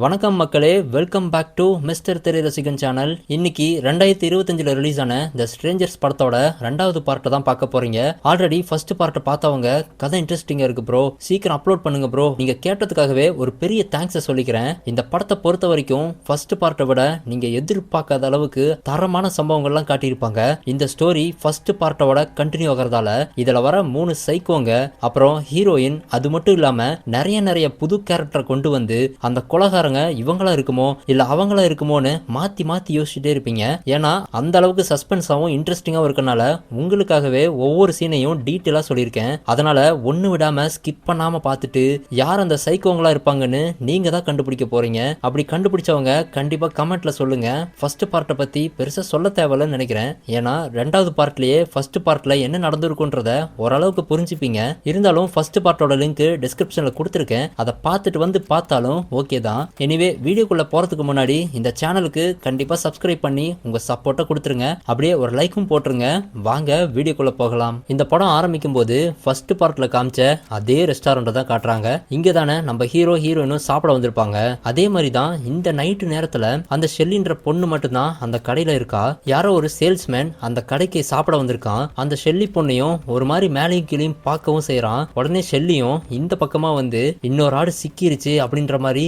வணக்கம் மக்களே welcome back to mister திரை ரசிகன் சேனல் இன்னைக்கு ரெண்டாயிரத்தி இருபத்தஞ்சில் ரிலீஸ் ஆன த ஸ்ட்ரேஞ்சர்ஸ் படத்தோட ரெண்டாவது பார்ட்டை தான் பார்க்க போறீங்க. ஆல்ரெடி ஃபர்ஸ்ட் பார்ட்டை பார்த்தவங்க கதை இன்ட்ரெஸ்டிங்காக இருக்கு ப்ரோ சீக்கிரம் அப்லோட் பண்ணுங்க ப்ரோ நீங்க கேட்டதுக்காகவே ஒரு பெரிய தேங்க்ஸை சொல்லிக்கிறேன். இந்த படத்தை பொறுத்த வரைக்கும் ஃபர்ஸ்ட் பார்ட்டை விட நீங்க எதிர்பார்க்காத அளவுக்கு தரமான சம்பவங்கள்லாம் காட்டியிருப்பாங்க. இந்த ஸ்டோரி ஃபர்ஸ்ட் பார்ட்டோட கண்டினியூ ஆகிறதால இதில் வர மூணு சைக்கோங்க அப்புறம் ஹீரோயின் அது மட்டும் இல்லாமல் நிறைய நிறைய புது கேரக்டரை கொண்டு வந்து அந்த சொந்தக்காரங்க இவங்களா இருக்குமோ இல்ல அவங்களா இருக்குமோன்னு மாத்தி மாத்தி யோசிச்சுட்டே இருப்பீங்க. ஏன்னா அந்த அளவுக்கு சஸ்பென்ஸாவும் இன்ட்ரெஸ்டிங்காகவும் இருக்கனால உங்களுக்காகவே ஒவ்வொரு சீனையும் டீட்டெயிலாக சொல்லியிருக்கேன். அதனால ஒன்று விடாம ஸ்கிப் பண்ணாம பார்த்துட்டு யார் அந்த சைக்கோங்களா இருப்பாங்கன்னு நீங்க தான் கண்டுபிடிக்க போறீங்க. அப்படி கண்டுபிடிச்சவங்க கண்டிப்பா கமெண்ட்ல சொல்லுங்க. ஃபர்ஸ்ட் பார்ட்டை பத்தி பெருசா சொல்ல தேவையில்லைன்னு நினைக்கிறேன். ஏன்னா ரெண்டாவது பார்ட்லயே ஃபர்ஸ்ட் பார்ட்ல என்ன நடந்திருக்குன்றத ஓரளவுக்கு புரிஞ்சுப்பீங்க. இருந்தாலும் ஃபர்ஸ்ட் பார்ட்டோட லிங்க் டிஸ்கிரிப்ஷன்ல கொடுத்துருக்கேன். அதை பார்த்துட்டு வந்து பார்த்தாலும் ஓகே தான். எனிவே வீடியோக்குள்ள போறதுக்கு முன்னாடி இந்த சேனலுக்கு கண்டிப்பா சப்ஸ்கிரைப் பண்ணி உங்க சப்போர்ட்டை கொடுத்துருங்க. அப்படியே ஒரு லைக்கும் போட்டுருங்க. வாங்க வீடியோக்குள்ள போகலாம். இந்த படம் ஆரம்பிக்கும் போது ஃபர்ஸ்ட் பார்ட்ல காமிச்ச அதே ரெஸ்டாரண்ட் தான் காட்டுறாங்க. இங்க தானே நம்ம ஹீரோ ஹீரோயினும் சாப்பிட வந்திருப்பாங்க. அதே மாதிரி தான் இந்த நைட்டு நேரத்துல அந்த ஷெல்லின்ற பொண்ணு மட்டும்தான் அந்த கடையில இருக்கா? யாரோ ஒரு சேல்ஸ்மேன் அந்த கடைக்கு சாப்பிட வந்திருக்கான். அந்த ஷெல்லி பொண்ணையும் ஒரு மாதிரி மேலையும் கீழையும் பார்க்கவும் செய்கிறான் உடனே ஷெல்லியும் இந்த பக்கமா வந்து இன்னொரு ஆடு சிக்கிருச்சு அப்படின்ற மாதிரி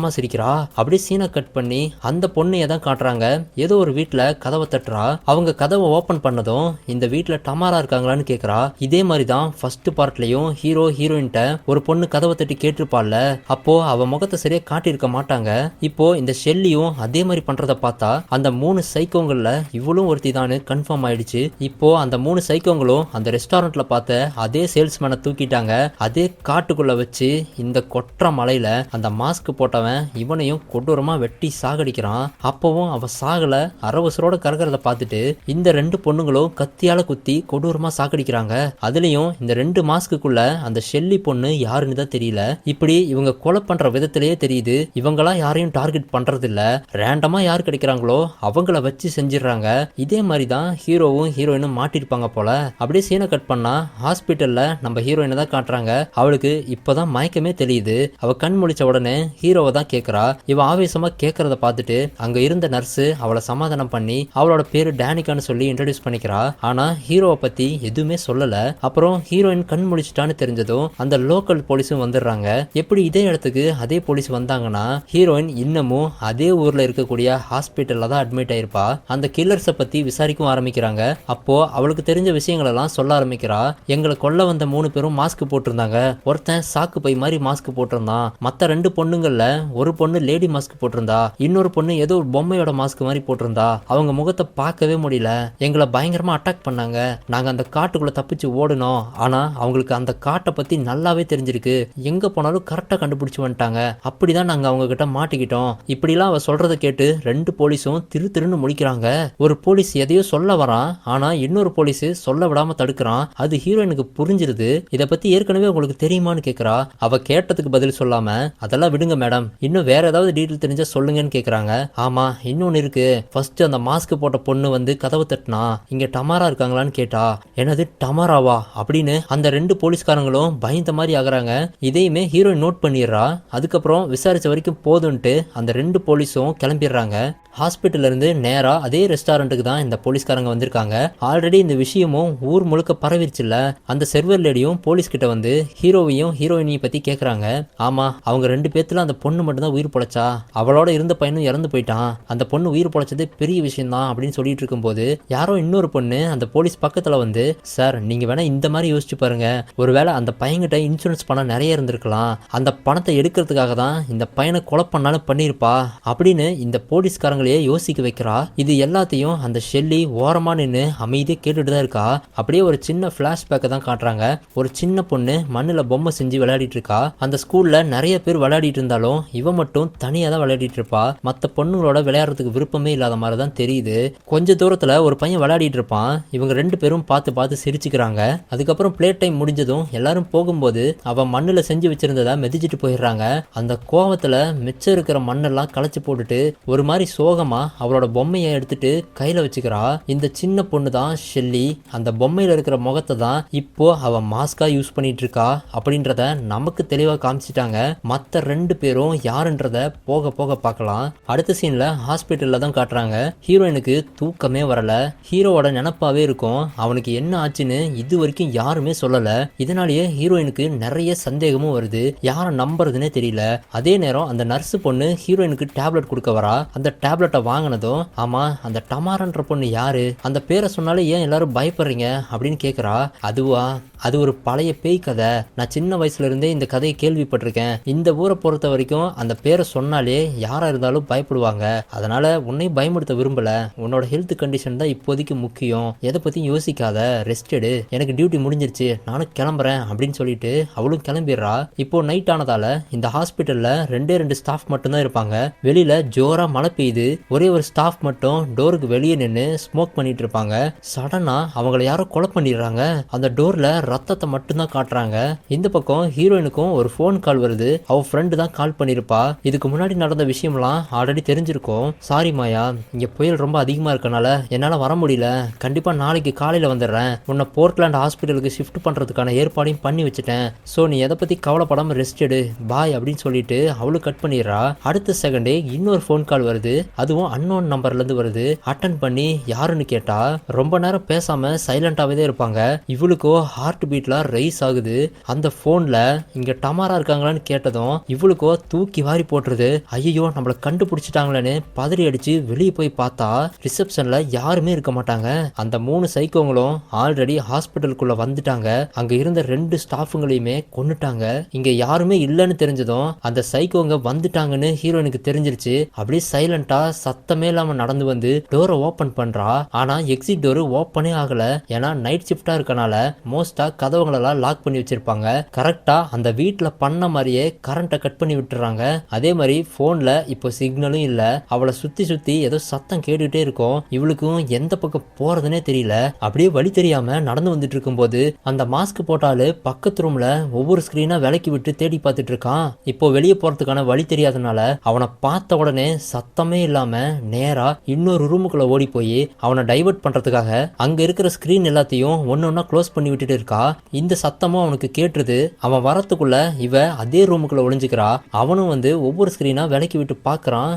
வில்லத்தனமா சிரிக்கிறா? அப்படியே சீனை கட் பண்ணி அந்த பொண்ணைய தான் காட்டுறாங்க. ஏதோ ஒரு வீட்டில் கதவை தட்டுறா. அவங்க கதவை ஓப்பன் பண்ணதும் இந்த வீட்டில் டமாரா இருக்காங்களான்னு கேட்குறா இதே மாதிரி தான் ஃபர்ஸ்ட் பார்ட்லயும் ஹீரோ ஹீரோயின்ட்ட ஒரு பொண்ணு கதவை தட்டி கேட்டிருப்பாள்ல. அப்போ அவ முகத்தை சரியா காட்டியிருக்க மாட்டாங்க. இப்போ இந்த ஷெல்லியும் அதே மாதிரி பண்றத பார்த்தா அந்த மூணு சைக்கோங்கள்ல இவளும் ஒருத்தி தான் கன்ஃபார்ம் ஆயிடுச்சு. இப்போ அந்த மூணு சைக்கோங்களும் அந்த ரெஸ்டாரண்ட்ல பார்த்த அதே சேல்ஸ்மேனை தூக்கிட்டாங்க. அதே காட்டுக்குள்ள வச்சு இந்த கொற்ற மலையில அந்த மாஸ்க் போட்டவன் இவனையும் கொடூரமா வெட்டி சாகடிக்கிறான். அப்பவும் அவ சாகல அரவசரோட கறக்கிறத பார்த்துட்டு இந்த ரெண்டு பொண்ணுங்களும் கத்தியால குத்தி கொடூரமா சாகடிக்கிறாங்க. அதுலயும் இந்த ரெண்டு மாஸ்க்குள்ள அந்த ஷெல்லி பொண்ணு யாருன்னு தான் தெரியல. இப்படி இவங்க கொலை பண்ற விதத்திலேயே தெரியுது. இவங்களா யாரையும் டார்கெட் பண்றது இல்ல ரேண்டமா யார் கிடைக்கிறாங்களோ அவங்கள வச்சு செஞ்சிடுறாங்க. இதே மாதிரி தான் ஹீரோவும் ஹீரோயினும் மாட்டிருப்பாங்க போல. அப்படியே சீனை கட் பண்ணா ஹாஸ்பிட்டல்ல நம்ம ஹீரோயினை தான் காட்டுறாங்க. அவளுக்கு இப்போதான் மயக்கமே தெரியுது. அவ கண் முழிச்ச உடனே ஹீரோவை தான் கேக்குறா. இவ ஆவேசமா கேட்கறத பார்த்துட்டு அங்கே இருந்த நர்ஸு அவளை சமாதானம் பண்ணி அவளோட பேர் டேனிகான்னு சொல்லி இன்ட்ரடியூஸ் பண்ணிக்கிறா. ஆனா ஹீரோவை பற்றி எதுவுமே சொல்லலை. அப்புறம் ஹீரோயின் கண் முழிச்சிட்டான்னு தெரிஞ்சதும் அந்த லோக்கல் போலீஸும் வந்துடுறாங்க. எப்படி இதே இடத்துக்கு அதே போலீஸ் வந்தாங்கன்னா ஹீரோயின் இன்னமும் அதே ஊரில் இருக்கக்கூடிய ஹாஸ்பிட்டலில் தான் அட்மிட் ஆயிருப்பா. அந்த கில்லர்ஸை பற்றி விசாரிக்கவும் ஆரம்பிக்கிறாங்க. அப்போ அவளுக்கு தெரிஞ்ச விஷயங்களெல்லாம் சொல்ல ஆரம்பிக்கிறா. எங்களை கொல்ல வந்த மூணு பேரும் மாஸ்க் போட்டிருந்தாங்க. ஒருத்தன் சாக்கு பை மாதிரி மாஸ்க் போட்டிருந்தான். மற்ற ரெண்டு பொண்ணுங்களில் ஒரு பொண்ணு லேடி மாஸ்க் போட்டிருந்தா இன்னொரு பொண்ணு ஏதோ ஒரு பொம்மையோட மாஸ்க் மாதிரி போட்டிருந்தா அவங்க முகத்தை பார்க்கவே முடியல. எங்களை பயங்கரமா அட்டாக் பண்ணாங்க. நாங்க அந்த காட்டுக்குள்ள தப்பிச்சு ஓடணும் ஆனா அவங்களுக்கு அந்த காட்டை பத்தி நல்லாவே தெரிஞ்சிருக்கு. எங்க போனாலும் கரெக்டா கண்டுபிடிச்சு வந்துட்டாங்க. அப்படிதான் நாங்க அவங்க கிட்ட மாட்டிக்கிட்டோம். இப்படிலாம் அவ சொல்றத கேட்டு ரெண்டு போலீஸும் திரு திருன்னு முடிக்கிறாங்க ஒரு போலீஸ் எதையோ சொல்ல வரான். ஆனா இன்னொரு போலீஸ் சொல்ல விடாம தடுக்கிறான். அது ஹீரோயினுக்கு புரிஞ்சிருது. இதை பத்தி ஏற்கனவே உங்களுக்கு தெரியுமான்னு கேக்குறா. அவ கேட்டதுக்கு பதில் சொல்லாம அதெல்லாம் விடுங்க மேடம். இன்னும் வேற ஏதாவது டீட்டெயில் தெரிஞ்சா சொல்லுங்கன்னு கேட்குறாங்க ஆமா இன்னொன்று இருக்கு. ஃபர்ஸ்ட் அந்த மாஸ்க் போட்ட பொண்ணு வந்து கதவு தட்டினா இங்க டமாரா இருக்காங்களான்னு கேட்டா என்னது டமாராவா? அப்படின்னு அந்த ரெண்டு போலீஸ்காரங்களும் பயந்த மாதிரி ஆகுறாங்க. இதையுமே ஹீரோயின் நோட் பண்ணிடுறா. அதுக்கப்புறம் விசாரிச்ச வரைக்கும் போதும்ன்ட்டு அந்த ரெண்டு போலீஸும் கிளம்பிடுறாங்க. ஹாஸ்பிட்டல் இருந்து நேரா அதே ரெஸ்டாரண்ட்டுக்கு தான் இந்த போலீஸ்காரங்க வந்திருக்காங்க. ஆல்ரெடி இந்த விஷயமும் ஊர் முழுக்க பரவிருச்சுல்ல. அந்த செர்வர் லேடியும் போலீஸ் கிட்ட வந்து ஹீரோவையும் ஹீரோயினையும் பத்தி கேக்குறாங்க. ஆமா அவங்க ரெண்டு பேர்த்துல அந்த பொண்ணு மட்டும்தான் உயிர் பொழைச்சா? அவளோட இருந்த பையனும் இறந்து போயிட்டான். அந்த பொண்ணு உயிர் பொழைச்சதே பெரிய விஷயம் தான் அப்படின்னு சொல்லிட்டு இருக்கும்போது யாரோ இன்னொரு பொண்ணு அந்த போலீஸ் பக்கத்தில் வந்து சார் நீங்கள் வேணா இந்த மாதிரி யோசிச்சு பாருங்க. ஒருவேளை அந்த பையன்கிட்ட இன்சூரன்ஸ் பணம் நிறைய இருந்திருக்கலாம். அந்த பணத்தை எடுக்கிறதுக்காக தான் இந்த பையனை கொலை பண்ணாலும் பண்ணியிருப்பா. அப்படின்னு இந்த போலீஸ்காரங்களையே யோசிக்க வைக்கிறா. இது எல்லாத்தையும் அந்த ஷெல்லி ஓரமாக நின்று அமைதியாக கேட்டுட்டு தான் இருக்கா. அப்படியே ஒரு சின்ன ஃப்ளாஷ்பேக்கை தான் காட்டுறாங்க. ஒரு சின்ன பொண்ணு மண்ணில் பொம்மை செஞ்சு விளையாடிட்டு இருக்கா. அந்த ஸ்கூலில் நிறைய பேர் விளையாடிட்டு இருந்தாலும் இவன் மட்டும் தனியாக தான் விளையாடிட்டு இருப்பா மற்ற பொண்ணுங்களோட விளையாடுறதுக்கு விருப்பமே இல்லாத மாதிரி தான் தெரியுது. கொஞ்ச தூரத்தில் ஒரு பையன் விளையாடிட்டு இருப்பான் இவங்க ரெண்டு பேரும் பார்த்து பார்த்து சிரிச்சுக்கிறாங்க. அதுக்கப்புறம் பிளே டைம் முடிஞ்சதும் எல்லாரும் போகும்போது அவன் மண்ணில் செஞ்சு வச்சிருந்ததை மிதிச்சிட்டு போயிடுறாங்க. அந்த கோவத்தில் மிச்சம் இருக்கிற மண்ணெல்லாம் களைச்சி போட்டுட்டு ஒரு மாதிரி சோகமாக அவளோட பொம்மையை எடுத்துட்டு கையில் வச்சுக்கிறா. இந்த சின்ன பொண்ணு தான் ஷெல்லி. அந்த பொம்மையில் இருக்கிற முகத்தை தான் இப்போ அவன் மாஸ்காக யூஸ் பண்ணிட்டு இருக்கா அப்படின்றத நமக்கு தெளிவாக காமிச்சிட்டாங்க. மற்ற ரெண்டு பேரும் யாருன்றத போக போக பார்க்கலாம். அடுத்த சீன்ல ஹாஸ்பிட்டல்ல தான் காட்டுறாங்க. ஹீரோயினுக்கு தூக்கமே வரல. ஹீரோவோட நினப்பாவே இருக்கும். அவனுக்கு என்ன ஆச்சுன்னு இது வரைக்கும் யாருமே சொல்லல. இதனாலேயே ஹீரோயினுக்கு நிறைய சந்தேகமும் வருது. யாரை நம்புறதுனே தெரியல. அதே நேரம் அந்த நர்ஸ் பொண்ணு ஹீரோயினுக்கு டேப்லெட் கொடுக்க வரா. அந்த டேப்லெட்டை வாங்கினதும் ஆமா அந்த டமாரன்ற பொண்ணு யாரு? அந்த பேரை சொன்னாலே ஏன் எல்லாரும் பயப்படுறீங்க? அப்படின்னு கேக்குறா. அதுவா? அது ஒரு பழைய பேய் கதை. நான் சின்ன வயசுல இருந்தே இந்த கதையை கேள்விப்பட்டிருக்கேன். இந்த ஊரை பொறுத்த வரைக்கும் அந்த பேரை சொன்னாலே யாராக இருந்தாலும் பயப்படுவாங்க. அதனால உன்னையும் பயமுடுத்த விரும்பல. உன்னோட ஹெல்த் கண்டிஷன் தான் இப்போதைக்கு முக்கியம். எதை பற்றியும் யோசிக்காத. ரெஸ்ட் எடு. எனக்கு டியூட்டி முடிஞ்சிருச்சு. நானும் கிளம்புறேன் அப்படின்னு சொல்லிட்டு அவளும் கிளம்பிடுறா. இப்போ நைட் ஆனதால இந்த ஹாஸ்பிட்டலில் ரெண்டே ரெண்டு ஸ்டாஃப் மட்டும்தான் இருப்பாங்க. வெளியில ஜோராக மழை பெய்யுது. ஒரே ஒரு ஸ்டாஃப் மட்டும் டோருக்கு வெளியே நின்று ஸ்மோக் பண்ணிட்டு இருப்பாங்க. சடனா அவங்கள யாரோ கொலை பண்ணிடுறாங்க. அந்த டோர்ல ரத்தத்தை மட்டும்தான் காட்டுறாங்க. இந்த பக்கம் ஹீரோயினுக்கும் ஒரு ஃபோன் கால் வருது. அவள் ஃப்ரெண்டு தான் கால் பண்ணியிருப்பா இதுக்கு முன்னாடி நடந்த விஷயம்லாம் ஆல்ரெடி தெரிஞ்சிருக்கோம். சாரி மாயா இங்க புயல் ரொம்ப அதிகமா இருக்கனால என்னால வர முடியல. கண்டிப்பா நாளைக்கு காலையில வந்துடுறேன். உன்னை போர்ட்லாண்ட் ஹாஸ்பிட்டலுக்கு ஷிஃப்ட் பண்றதுக்கான ஏற்பாடையும் பண்ணி வச்சுட்டேன். ஸோ நீ எதை பத்தி கவலைப்படாம ரெஸ்ட் எடு. பாய் அப்படின்னு சொல்லிட்டு அவளும் கட் பண்ணிடுறா. அடுத்த செகண்டே இன்னொரு ஃபோன் கால் வருது. அதுவும் அன்னோன் நம்பர்ல இருந்து வருது. அட்டன் பண்ணி யாருன்னு கேட்டா ரொம்ப நேரம் பேசாம சைலண்டாவே தான் இருப்பாங்க. இவளுக்கோ ஹார்ட் பீட்லாம் ரைஸ் ஆகுது. அந்த போன்ல இங்க டமாரா இருக்காங்களான்னு கேட்டதும் இவளுக்கோ தூக்கி வாரி போட்டுருது. ஐயோ நம்மள கண்டுபிடிச்சிட்டாங்களேன்னு பதறி அடிச்சு வெளியே போய் பார்த்தா ரிசப்ஷன்ல யாருமே இருக்க மாட்டாங்க. அந்த மூணு சைக்கோங்களும் ஆல்ரெடி ஹாஸ்பிட்டலுக்குள்ள வந்துட்டாங்க. அங்க இருந்த ரெண்டு ஸ்டாஃபுங்களையுமே கொண்டுட்டாங்க இங்க யாருமே இல்லைன்னு தெரிஞ்சதும் அந்த சைக்கோங்க வந்துட்டாங்கன்னு ஹீரோயினுக்கு தெரிஞ்சிருச்சு. அப்படியே சைலண்டா சத்தமே இல்லாம நடந்து வந்து டோரை ஓபன் பண்றா. ஆனா எக்ஸிட் டோர் ஓப்பனே ஆகல. ஏன்னா நைட் ஷிஃப்டா இருக்கனால மோஸ்டா கதவுங்களெல்லாம் லாக் பண்ணி வச்சிருப்பாங்க. கரெக்டா அந்த வீட்டுல பண்ண மாதிரியே கரண்ட்டை கட் பண்ணி விட்டுறாங்க. அதே மாதிரி ஃபோனில் இப்போ சிக்னலும் இல்ல. அவளை சுத்தி சுத்தி ஏதோ சத்தம் கேட்டுக்கிட்டே இருக்கும். இவளுக்கும் எந்த பக்கம் போறதுனே தெரியல. அப்படியே வழி தெரியாம நடந்து வந்துட்டு இருக்கும்போது அந்த மாஸ்க் போட்டாலு பக்கத்து ரூம்ல ஒவ்வொரு ஸ்க்ரீனாக விலக்கி விட்டு தேடி பார்த்துட்டு இருக்கான். இப்போ வெளியே போறதுக்கான வழி தெரியாதனால அவனை பார்த்த உடனே சத்தமே இல்லாமல் நேராக இன்னொரு ரூமுக்குள்ளே ஓடி போய் அவனை டைவர்ட் பண்றதுக்காக அங்க இருக்கிற ஸ்க்ரீன் எல்லாத்தையும் ஒன்னு ஒன்றா க்ளோஸ் பண்ணி விட்டுட்டு இருக்கா. இந்த சத்தமும் அவனுக்கு கேட்டுருது. அவன் வரத்துக்குள்ள இவ அதே ரூமுக்குள்ளே ஒளிஞ்சுக்கிறா. அவனும் வந்து ஒவ்வொரு ஸ்க்ரீனாக விலக்கி விட்டு பார்க்கறான்.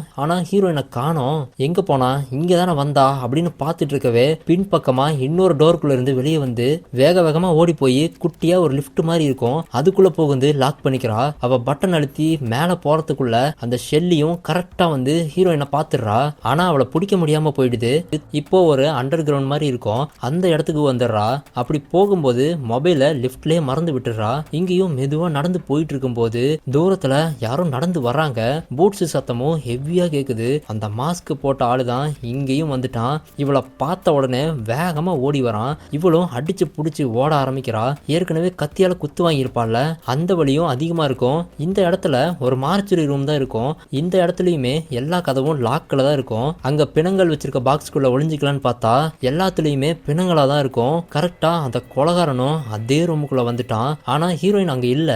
ஹீரோ ஹீரோயினை காணோம். எங்கே போனா? இங்கே தானே வந்தா? அப்படின்னு பார்த்துட்டு இருக்கவே பின்பக்கமா இன்னொரு டோருக்குள்ளே இருந்து வெளியே வந்து வேக வேகமாக ஓடி போய் குட்டியாக ஒரு லிஃப்ட் மாதிரி இருக்கும். அதுக்குள்ளே போகுந்து லாக் பண்ணிக்கிறா. அவள் பட்டன் அழுத்தி மேலே போறதுக்குள்ள அந்த ஷெல்லியும் கரெக்டாக வந்து ஹீரோயினை பார்த்துடுறா. ஆனா அவளை பிடிக்க முடியாம போயிடுது. இப்போ ஒரு அண்டர் கிரவுண்ட் மாதிரி இருக்கும். அந்த இடத்துக்கு வந்துடுறா. அப்படி போகும்போது மொபைலை லிஃப்ட்லயே மறந்து விட்டுறா இங்கேயும் மெதுவாக நடந்து போயிட்டு இருக்கும்போது தூரத்தில் யாரும் நடந்து வராங்க பூட்ஸ் சத்தமும் ஹெவியா கேக்குது. அந்த மாஸ்க் போட்ட ஆளு தான் இங்கேயும் வந்துட்டான். இவளை பார்த்த உடனே வேகமா ஓடி வரான். இவளும் அடிச்சு புடிச்சு ஓட ஆரம்பிக்கிறா. ஏற்கனவே கத்தியால குத்து வாங்கியிருப்பாள்ல அந்த வழியும் அதிகமா இருக்கும். இந்த இடத்துல ஒரு மார்ச்சுரி ரூம் தான் இருக்கும். இந்த இடத்துலயுமே எல்லா கதவும் லாக்கில் தான் இருக்கும். அங்க பிணங்கள் வச்சிருக்க பாக்ஸ்குள்ள ஒளிஞ்சிக்கலான்னு பார்த்தா எல்லாத்துலயுமே பிணங்களா தான் இருக்கும். கரெக்டா அந்த கொலகாரனும் அதே ரூமுக்குள்ள வந்துட்டான். ஆனா ஹீரோயின் அங்க இல்ல.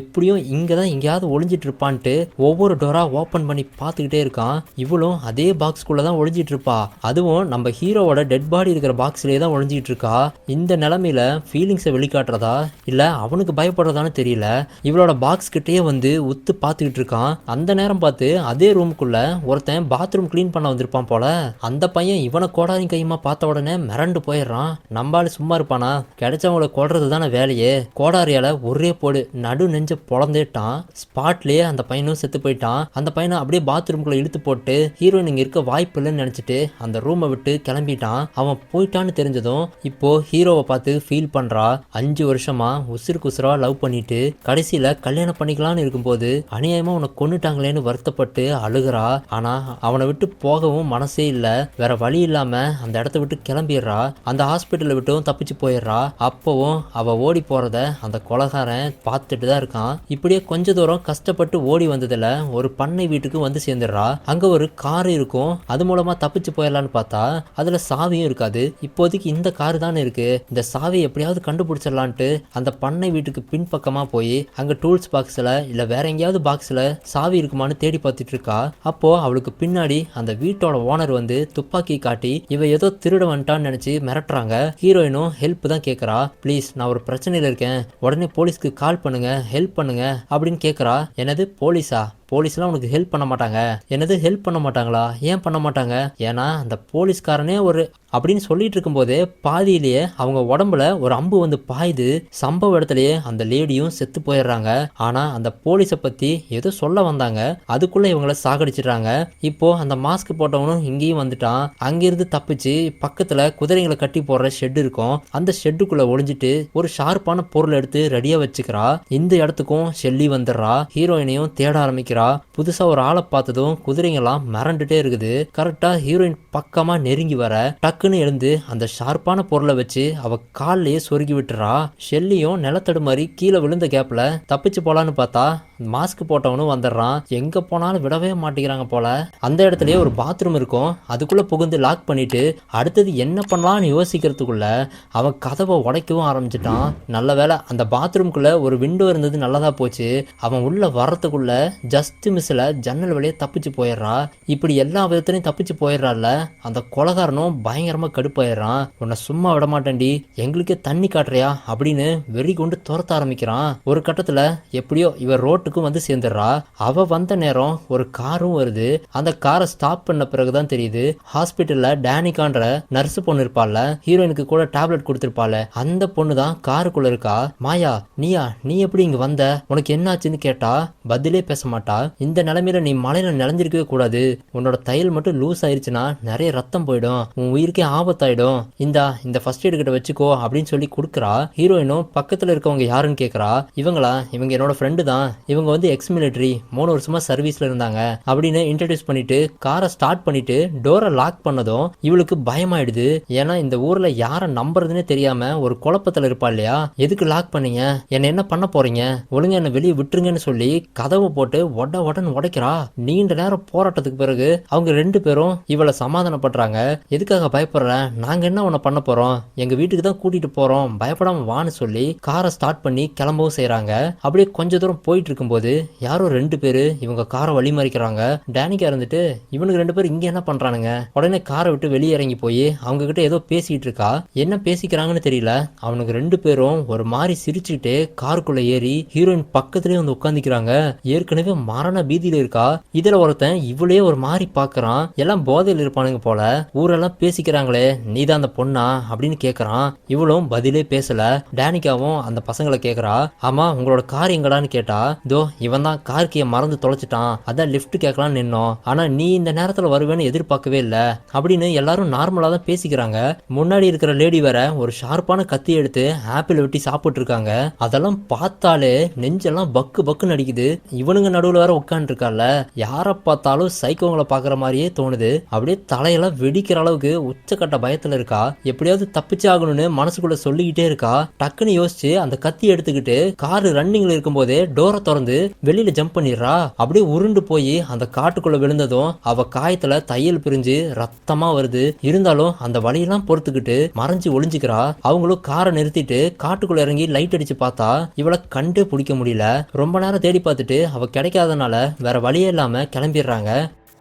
எப்படியும் இங்கே தான் எங்கேயாவது ஒளிஞ்சிட்டு இருப்பான்ட்டு ஒவ்வொரு டோரா ஓப்பன் பண்ணி பார்த்துக்கிட்டே இருக்கான். இவளும் அதே பாக்ஸ்குள்ளே தான் ஒழிஞ்சிட்டு இருப்பா. அதுவும் நம்ம ஹீரோவோட டெட் பாடி இருக்கிற பாக்ஸ்லேயே தான் ஒழிஞ்சிட்டு இருக்கா. இந்த நிலமையில ஃபீலிங்ஸை வெளிக்காட்டுறதா? இல்லை அவனுக்கு பயப்படுறதான்னு தெரியல. இவளோட பாக்ஸ் கிட்டேயே வந்து உத்து பார்த்துக்கிட்டு இருக்கான். அந்த நேரம் பார்த்து அதே ரூமுக்குள்ள ஒருத்தன் பாத்ரூம் க்ளீன் பண்ண வந்திருப்பான் போல. அந்த பையன் இவனை கோடாரி கையுமா பார்த்த உடனே மிரண்டு போயிடுறான். நம்பால சும்மா இருப்பானா? கிடைச்சவங்கள கொடுறது தானே வேலையே. கோடாரியால ஒரே போடு நடு நெஞ்ச பொழந்தேட்டான் ஸ்பாட்லேயே அந்த பையனும் செத்து போயிட்டான். அந்த பையனை அப்படியே பாத்ரூம்குள்ள இழுத்து போட்டு ஹீரோயின் இங்க இருக்க வாய்ப்பு இல்லைன்னு நினைச்சிட்டு அந்த ரூமை விட்டு கிளம்பிட்டான். அவன் போயிட்டான்னு தெரிஞ்சதும் இப்போ ஹீரோவை பார்த்து ஃபீல் பண்றா. அஞ்சு வருஷமா உசுருக்கு உசுரா லவ் பண்ணிட்டு கடைசியில கல்யாணம் பண்ணிக்கலாம்னு இருக்கும்போது அநியாயமா உன்னை கொன்னுட்டாங்களேன்னு வருத்தப்பட்டு அழுகுறா. ஆனா அவனை விட்டு போகவும் மனசே இல்ல. வேற வழி இல்லாம அந்த இடத்த விட்டு கிளம்பிடுறா. அந்த ஹாஸ்பிட்டலை விட்டும் தப்பிச்சு போயிடுறா. அப்பவும் அவ ஓடி போறத அந்த கொலகாரன் பார்த்துட்டு தான் இருக்கான். இப்படியே கொஞ்ச தூரம் கஷ்டப்பட்டு ஓடி வந்ததுல ஒரு பண்ணை வீட்டுக்கு வந்து சேர்ந்துடுறா. அங்க ஒரு கார் இருக்கும். அது மூலமா தப்பிச்சு போயிடலான்னு பார்த்தா அதுல சாவியும் இருக்காது. இப்போதைக்கு இந்த கார் தானே இருக்கு. இந்த சாவியை எப்படியாவது கண்டுபிடிச்சிடலான்ட்டு அந்த பண்ணை வீட்டுக்கு பின்பக்கமா போய் அங்க டூல்ஸ் பாக்ஸ்ல இல்ல வேற எங்கேயாவது பாக்ஸ்ல சாவி இருக்குமான்னு தேடி பார்த்துட்டு இருக்கா. அப்போ அவளுக்கு பின்னாடி அந்த வீட்டோட ஓனர் வந்து துப்பாக்கி காட்டி இவ ஏதோ திருட வந்துட்டான்னு நினைச்சு மிரட்டுறாங்க. ஹீரோயினும் ஹெல்ப் தான் கேக்குறா. ப்ளீஸ் நான் ஒரு பிரச்சனையில இருக்கேன். உடனே போலீஸ்க்கு கால் பண்ணுங்க ஹெல்ப் பண்ணுங்க அப்படின்னு கேக்குறா. என்னது போலீஸா Paulisa போலீஸ்லாம் உனக்கு ஹெல்ப் பண்ண மாட்டாங்க. என்னது ஹெல்ப் பண்ண மாட்டாங்களா? ஏன் பண்ண மாட்டாங்க? ஏன்னா அந்த போலீஸ்காரனே ஒரு அப்படின்னு சொல்லிட்டு இருக்கும்போதே பாதியிலேயே அவங்க உடம்புல ஒரு அம்பு வந்து பாயுது. சம்பவ இடத்துலயே அந்த லேடியும் செத்து போயிடுறாங்க. ஆனா அந்த போலீஸை பத்தி ஏதோ சொல்ல வந்தாங்க. அதுக்குள்ள இவங்கள சாகடிச்சிடுறாங்க. இப்போ அந்த மாஸ்க் போட்டவனும் இங்கேயும் வந்துட்டான். அங்கிருந்து தப்பிச்சு பக்கத்துல குதிரைங்களை கட்டி போடுற ஷெட் இருக்கும். அந்த ஷெட்டுக்குள்ள ஒளிஞ்சிட்டு ஒரு ஷார்ப்பான பொருள் எடுத்து ரெடியா வச்சுக்கிறா. இந்த இடத்துக்கும் ஷெல்லி வந்துடுறா. ஹீரோயினையும் தேட ஆரம்பிக்கிறா. புதுசா ஒரு ஆளை பார்த்ததும் குதிரைங்கெல்லாம் மிரண்டுட்டே இருக்குது. கரெக்டா ஹீரோயின் பக்கமா நெருங்கி வர டக்குன்னு எழுந்து அந்த ஷார்ப்பான பொருளை வச்சு அவ கால்லயே சொருகி விட்டுறா. ஷெல்லியும் நிலத்தடு மாதிரி கீழே விழுந்த கேப்ல தப்பிச்சு போலான்னு பார்த்தா மாஸ்க் போட்டவனும் வந்துடுறான். எங்க போனாலும் விடவே மாட்டேங்கிறாங்க போல. அந்த இடத்துலயே ஒரு பாத்ரூம் இருக்கும். அதுக்குள்ள புகுந்து லாக் பண்ணிட்டு அடுத்தது என்ன பண்ணலாம்னு யோசிக்கிறதுக்குள்ள அவன் கதவை உடைக்கவும் ஆரம்பிச்சிட்டான். நல்ல வேளை அந்த பாத்ரூம்குள்ள ஒரு விண்டோ இருந்தது நல்லதா போச்சு. அவன் உள்ள வர்றதுக்குள்ள ஜஸ்ட் மிஸ்ல ஜன்னல் வழியே தப்பிச்சு போயிடுறான் இப்படி எல்லா விதத்துலையும் தப்பிச்சு போயிடுறாள்ல அந்த கொலகாரனும் பயங்கரமா கடுப்பாயிடுறான். உன்னை சும்மா விட மாட்டேன்டி. எங்களுக்கே தண்ணி காட்டுறியா? அப்படின்னு வெறி கொண்டு துரத்த ஆரம்பிக்கிறான். ஒரு கட்டத்துல எப்படியோ இவர் ரோட்டுக்கும் வந்து சேர்ந்துடுறா. அவ வந்த நேரம் ஒரு காரும் வருது. அந்த காரை ஸ்டாப் பண்ண பிறகுதான் தெரியுது. ஹாஸ்பிட்டல்ல டேனிகான்ற நர்ஸ் பொண்ணு இருப்பாள்ல. ஹீரோயினுக்கு கூட டேப்லெட் கொடுத்துருப்பாள். அந்த பொண்ணு தான் காருக்குள்ள இருக்கா. மாயா நீயா நீ எப்படி இங்க வந்த? உனக்கு என்னாச்சுன்னு கேட்டா பதிலே பேச மாட்டா. இந்த நிலைமையில நீ மலையில நினைஞ்சிருக்கவே கூடாது. உன்னோட தையல் மட்டும் லூஸ் ஆயிருச்சுன்னா நிறைய ரத்தம் போயிடும். உன் உயிருக்கே ஆபத்தாயிடும். இந்தா இந்த ஃபர்ஸ்ட் எய்டு கிட்ட வச்சுக்கோ அப்படின்னு சொல்லி கொடுக்குறா. ஹீரோயினும் பக்கத்துல இருக்கவங்க யாருன்னு கேக்குறா. இவங்களா? இவங்க என்னோட ஃப்ரெண்டு தான். இவங்க வந்து எக்ஸ் மிலிட்ரி மூணு வருஷமா சர்வீஸ்ல இருந்தாங்க. அப்படின்னு இன்ட்ரடியூஸ் பண்ணிட்டு காரை ஸ்டார்ட் பண்ணிட்டு டோரை லாக் பண்ணதும் இவளுக்கு பயமாயிடுது. ஏன்னா இந்த ஊர்ல யாரை நம்புறதுன்னு தெரியாம ஒரு குழப்பத்துல இருப்பா இல்லையா? எதுக்கு லாக் பண்ணீங்க? என்ன என்ன பண்ண போறீங்க? ஒழுங்கா என்ன வெளியே விட்டுருங்கன்னு சொல்லி கதவை போட்டு ஒட உடன்னு உடைக்கிறா. நீண்ட நேரம் போராட்டத்துக்கு பிறகு அவங்க ரெண்டு பேரும் இவளை சமாதானப்படுறாங்க எதுக்காக பயப்படுற? நாங்க என்ன உன்னை பண்ண போறோம்? எங்க வீட்டுக்கு தான் கூட்டிட்டு போறோம். பயப்படாம வான்னு சொல்லி காரை ஸ்டார்ட் பண்ணி கிளம்பவும் செய்கிறாங்க அப்படியே கொஞ்ச தூரம் போயிட்டு இருக்கும்போது யாரோ ரெண்டு பேரு இவங்க காரை வழிமறிக்கிறாங்க. டேனிக்கா இருந்துட்டு இவனுக்கு ரெண்டு பேரும் இங்க என்ன பண்றானுங்க? உடனே காரை விட்டு வெளியே இறங்கி போய் அவங்க கிட்ட ஏதோ பேசிட்டு இருக்கா? என்ன பேசிக்கிறாங்கன்னு தெரியல. அவனுக்கு ரெண்டு பேரும் ஒரு மாதிரி சிரிச்சுட்டு காருக்குள்ள ஏறி ஹீரோயின் பக்கத்துலேயே வந்து உட்காந்துக்கிறாங்க ஏற்கனவே மரண பீதியில இருக்கா? இதுல ஒருத்தன் இவளே ஒரு மாதிரி பாக்குறான். எல்லாம் போதையில் இருப்பானுங்க போல. ஊரெல்லாம் பேசிக்கிறாங்களே. நீ தான் அந்த பொண்ணா? அப்படின்னு கேட்குறான் இவளும் பதிலே பேசல. டேனிகாவும் அந்த பசங்களை கேட்குறா ஆமா உங்களோட கார் எங்கடான்னு கேட்டா தோ இவன் தான் கார் மறந்து தொலைச்சிட்டான். அதான் லிஃப்ட் கேட்கலான்னு நின்னோம். ஆனா நீ இந்த நேரத்துல வருவேன்னு எதிர்பார்க்கவே இல்ல. அப்படின்னு எல்லாரும் நார்மலா தான் பேசிக்கிறாங்க. முன்னாடி இருக்கிற லேடி வேற ஒரு ஷார்ப்பான கத்தி எடுத்து ஆப்பிள் வெட்டி சாப்பிட்டு இருக்காங்க அதெல்லாம் பார்த்தாலே நெஞ்செல்லாம் பக்கு பக்கு நடிக்குது இவனுங்க நடுவுல வேற உட்காந்துருக்கால யாரை பார்த்தாலும் சைக்கோங்களை பாக்குற மாதிரியே தோணுது. அப்படியே தலையெல்லாம் வெடிக்கிற அளவுக்கு உச்சக்கட்ட பயத்துல இருக்கா. எப்படியாவது தப்பிச்சு ஆகணும்னு மனசுக்குள்ள சொல்லிக்கிட்டே இருக்கா. டக்குன்னு யோசிச்சு அந்த கத்தி எடுத்துக்கிட்டு காரு ரன்னிங்ல இருக்கும்போதே டோரை திறந்து வந்து வெளியில ஜம்ப் பண்ணிடுறா. அப்படியே உருண்டு போய் அந்த காட்டுக்குள்ள விழுந்ததும் அவ காயத்துல தையல் பிரிஞ்சு ரத்தமா வருது. இருந்தாலும் அந்த வழியெல்லாம் பொறுத்துக்கிட்டு மறைஞ்சு ஒளிஞ்சுக்கிறா. அவங்களும் காரை நிறுத்திட்டு காட்டுக்குள்ள இறங்கி லைட் அடிச்சு பார்த்தா இவளை கண்டே பிடிக்க முடியல. ரொம்ப நேரம் தேடி பார்த்துட்டு அவ கிடைக்காதனால வேற வழியே இல்லாம கிளம்பிடுறாங்க.